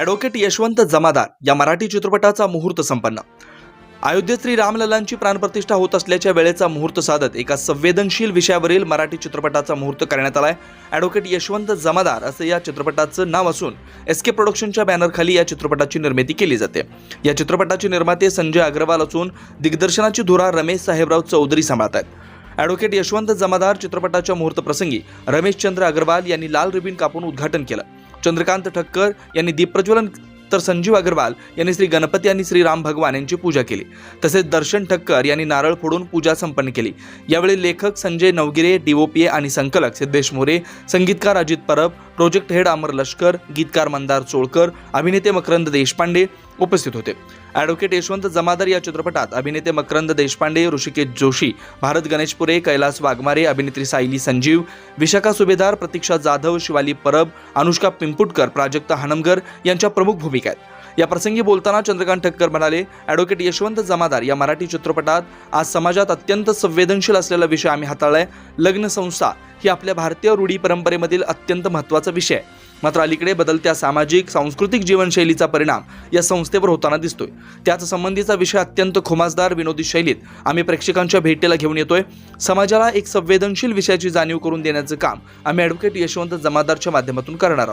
Advocate Yashwant जमादार या मराठी चित्रपटाचा मुहूर्त संपन्न. अयोध्येत श्री रामललांची प्राणप्रतिष्ठा होत असल्याच्या वेळेचा मुहूर्त साधत एका संवेदनशील विषयावरील मराठी चित्रपटाचा मुहूर्त करण्यात आलाय. ॲडव्होकेट यशवंत जमादार असं या चित्रपटाचं नाव असून एस के प्रोडक्शनच्या बॅनरखाली या चित्रपटाची निर्मिती केली जाते. या चित्रपटाचे निर्माते संजय अग्रवाल असून दिग्दर्शनाची धुरा रमेश साहेबराव चौधरी सांभाळत आहेत ॲडव्होकेट यशवंत जमादार चित्रपटाच्या मुहूर्तप्रसंगी रमेशचंद्र अग्रवाल यांनी लाल रिबीन कापून उद्घाटन केलं. चंद्रकांत ठक्कर यांनी दीपप्रज्वलन तर संजीव अग्रवाल यांनी श्री गणपती आणि श्री राम भगवान यांची पूजा केली. तसेच दर्शन ठक्कर यांनी नारळ फोडून पूजा संपन्न केली. यावेळी लेखक संजय नवगिरे डीओपीए आणि संकलक सिद्धेश मोरे संगीतकार अजित परब प्रोजेक्ट हेड अमर लष्कर गीतकार मंदार चोळकर अभिनेते मकरंद देशपांडे उपस्थित होते. ॲडव्होकेट यशवंत जमादार या चित्रपटात अभिनेते मकरंद देशपांडे ऋषिकेश जोशी भारत गणेशपुरे कैलास वाघमारे अभिनेत्री सायली संजीव विशाखा सुभेदार प्रतीक्षा जाधव शिवाली परब अनुष्का पिंपुटकर प्राजक्ता हनमगर यांच्या प्रमुख भूमिका आहेत. या प्रसंगी बोलताना चंद्रकांत ठक्कर म्हणाले ॲडव्होकेट यशवंत जमादार या मराठी चित्रपटात आज समाजात अत्यंत संवेदनशील असलेला विषय आम्ही हाताळलाय. लग्न संस्था ही आपल्या भारतीय रूढी परंपरेमधील अत्यंत महत्त्वाचा विषय आहे. मात्र अलीकडे बदलत्या सामाजिक सांस्कृतिक जीवनशैलीचा परिणाम या संस्थेवर होताना दिसतोय. त्याच संबंधीचा विषय अत्यंत खुमासदार विनोदी शैलीत आम्ही प्रेक्षकांच्या भेटीला घेऊन येतोय. समाजाला एक संवेदनशील विषयाची जाणीव करून देण्याचं काम आम्ही ॲडव्होकेट यशवंत जमादारच्या माध्यमातून करणार आहोत.